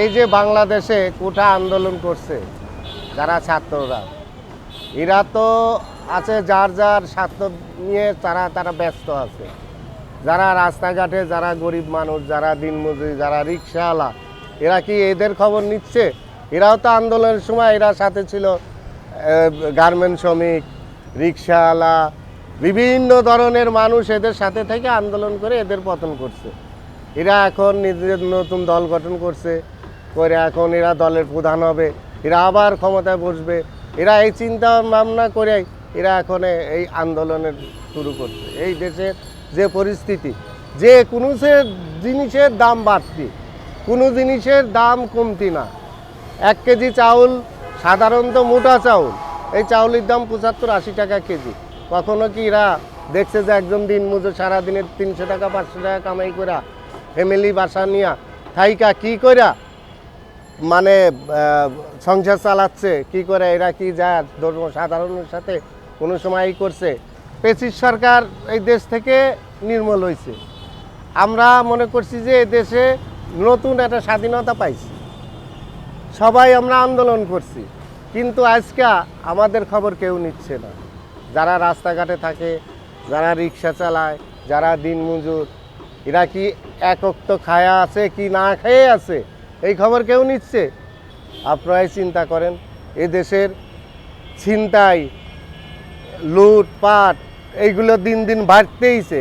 এই যে বাংলাদেশে কোঠা আন্দোলন করছে, যারা ছাত্ররা, এরা তো আছে যার যার স্বার্থ নিয়ে তারা তারা ব্যস্ত আছে। যারা রাস্তাঘাটে, যারা গরিব মানুষ, যারা দিনমজুরি, যারা রিক্সাওয়ালা, এরা কি এদের খবর নিচ্ছে? এরাও তো আন্দোলনের সময় এরা সাথে ছিল গার্মেন্ট শ্রমিক, রিক্সাওয়ালা, বিভিন্ন ধরনের মানুষ এদের সাথে থেকে আন্দোলন করে এদের পতন করছে। এরা এখন নিজেদের নতুন দল গঠন করছে। করে এখন এরা দলের প্রধান হবে। এরা আবার ক্ষমতায় বসবে। এরা এই চিন্তা ভাবনা করে এরা এখন এই আন্দোলনের শুরু করছে। এই দেশের যে পরিস্থিতি, যে কোনো জিনিসের দাম বাড়তি, কোনো জিনিসের দাম কমতি না। এক কেজি চাউল, সাধারণত মোটা চাউল, এই চাউলের দাম পঁচাত্তর আশি টাকা কেজি। কখনো কি এরা দেখছে যে একজন দিন মজুর সারাদিনের তিনশো টাকা, পাঁচশো টাকা কামাই করা ফ্যামিলি বাসা নিয়া থাইকা কি কইরা মানে সংসার চালাচ্ছে, কি করে এরা কি যায়? ধর্ম সাধারণের সাথে কোনো সময় করছে। পেচিস সরকার এই দেশ থেকে নির্মূল হয়েছে। আমরা মনে করছি যে দেশে নতুন একটা স্বাধীনতা পাইছি। সবাই আমরা আন্দোলন করছি। কিন্তু আজকে আমাদের খবর কেউ নিচ্ছে না। যারা রাস্তাঘাটে থাকে, যারা রিক্সা চালায়, যারা দিনমজুর, এরা কি একক খায়া আছে, কি না খেয়ে আছে? এই খবর কেউ নিচ্ছে? আপনারাই চিন্তা করেন এ দেশের ছিনতাই, লুটপাট, এইগুলো দিন দিন বাড়তেইছে।